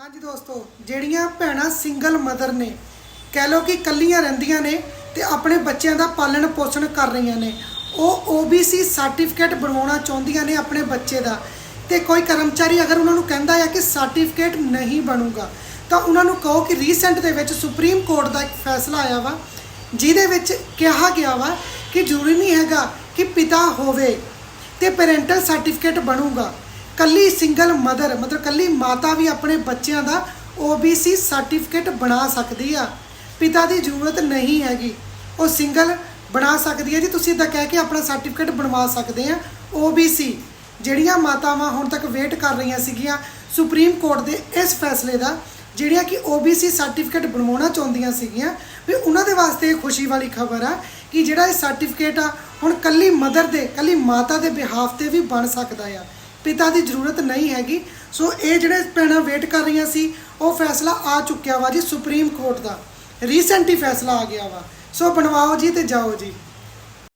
ਹਾਂਜੀ ਦੋਸਤੋ, ਜਿਹੜੀਆਂ ਭੈਣਾਂ ਸਿੰਗਲ ਮਦਰ ਨੇ, ਕਹਿ ਲਓ ਕਿ ਇਕੱਲੀਆਂ ਰਹਿੰਦੀਆਂ ਨੇ ਤੇ ਆਪਣੇ ਬੱਚਿਆਂ ਦਾ ਪਾਲਣ ਪੋਸ਼ਣ ਕਰ ਰਹੀਆਂ ਨੇ, ਉਹ OBC ਸਰਟੀਫਿਕੇਟ ਬਣਵਾਉਣਾ ਚਾਹੁੰਦੀਆਂ ਨੇ ਆਪਣੇ ਬੱਚੇ ਦਾ। ਤੇ ਕੋਈ ਕਰਮਚਾਰੀ ਅਗਰ ਉਹਨਾਂ ਨੂੰ ਕਹਿੰਦਾ ਹੈ ਕਿ ਸਰਟੀਫਿਕੇਟ ਨਹੀਂ ਬਣੂਗਾ, ਤਾਂ ਉਹਨਾਂ ਨੂੰ ਕਹੋ ਕਿ ਰੀਸੈਂਟ ਦੇ ਵਿੱਚ ਸੁਪਰੀਮ ਕੋਰਟ ਦਾ ਇੱਕ ਫੈਸਲਾ ਆਇਆ ਵਾ, ਜਿਹਦੇ ਵਿੱਚ ਕਿਹਾ ਗਿਆ ਵਾ ਕਿ ਜ਼ਰੂਰੀ ਨਹੀਂ ਹੈਗਾ ਕਿ ਪਿਤਾ ਹੋਵੇ ਤੇ ਪੈਰੈਂਟਲ ਸਰਟੀਫਿਕੇਟ ਬਣੂਗਾ। ਕੱਲੀ ਸਿੰਗਲ ਮਦਰ ਮਤਲਬ ਕੱਲੀ ਮਾਤਾ ਵੀ ਆਪਣੇ ਬੱਚਿਆਂ ਦਾ OBC ਸਰਟੀਫਿਕੇਟ ਬਣਾ ਸਕਦੀ ਆ। ਪਿਤਾ ਦੀ ਜ਼ਰੂਰਤ ਨਹੀਂ ਹੈਗੀ। ਉਹ ਸਿੰਗਲ ਬਣਾ ਸਕਦੀ ਹੈ ਜੀ। ਤੁਸੀਂ ਇਦਾਂ ਕਹਿ ਕੇ ਆਪਣਾ ਸਰਟੀਫਿਕੇਟ ਬਣਵਾ ਸਕਦੇ ਆ OBC ਜਿਹੜੀਆਂ ਮਾਤਾਵਾਂ ਹੁਣ ਤੱਕ ਵੇਟ ਕਰ ਰਹੀਆਂ ਸੀਗੀਆਂ ਸੁਪਰੀਮ ਕੋਰਟ ਦੇ ਇਸ ਫੈਸਲੇ ਦਾ, ਜਿਹੜੀਆਂ ਕਿ OBC ਸਰਟੀਫਿਕੇਟ ਬਣਵਾਉਣਾ ਚਾਹੁੰਦੀਆਂ ਸੀਗੀਆਂ, ਵੀ ਉਹਨਾਂ ਦੇ ਵਾਸਤੇ ਇਹ ਖੁਸ਼ੀ ਵਾਲੀ ਖਬਰ ਆ ਕਿ ਜਿਹੜਾ ਇਹ ਸਰਟੀਫਿਕੇਟ ਆ, ਹੁਣ ਕੱਲੀ ਮਦਰ ਦੇ, ਕੱਲੀ ਮਾਤਾ ਦੇ ਬਿਹਾਫ ਤੇ ਵੀ ਬਣ ਸਕਦਾ ਆ। ਪਿਤਾ ਦੀ ਜ਼ਰੂਰਤ ਨਹੀਂ ਹੈਗੀ। ਸੋ ਇਹ ਜਿਹੜੇ ਭੈਣਾਂ ਵੇਟ ਕਰ ਰਹੀਆਂ ਸੀ, ਉਹ ਫੈਸਲਾ ਆ ਚੁੱਕਿਆ ਵਾ ਜੀ ਸੁਪਰੀਮ ਕੋਰਟ ਦਾ। ਰੀਸੈਂਟ ਹੀ ਫੈਸਲਾ ਆ ਗਿਆ ਵਾ। ਸੋ ਬਣਵਾਓ ਜੀ ਤੇ ਜਾਓ ਜੀ।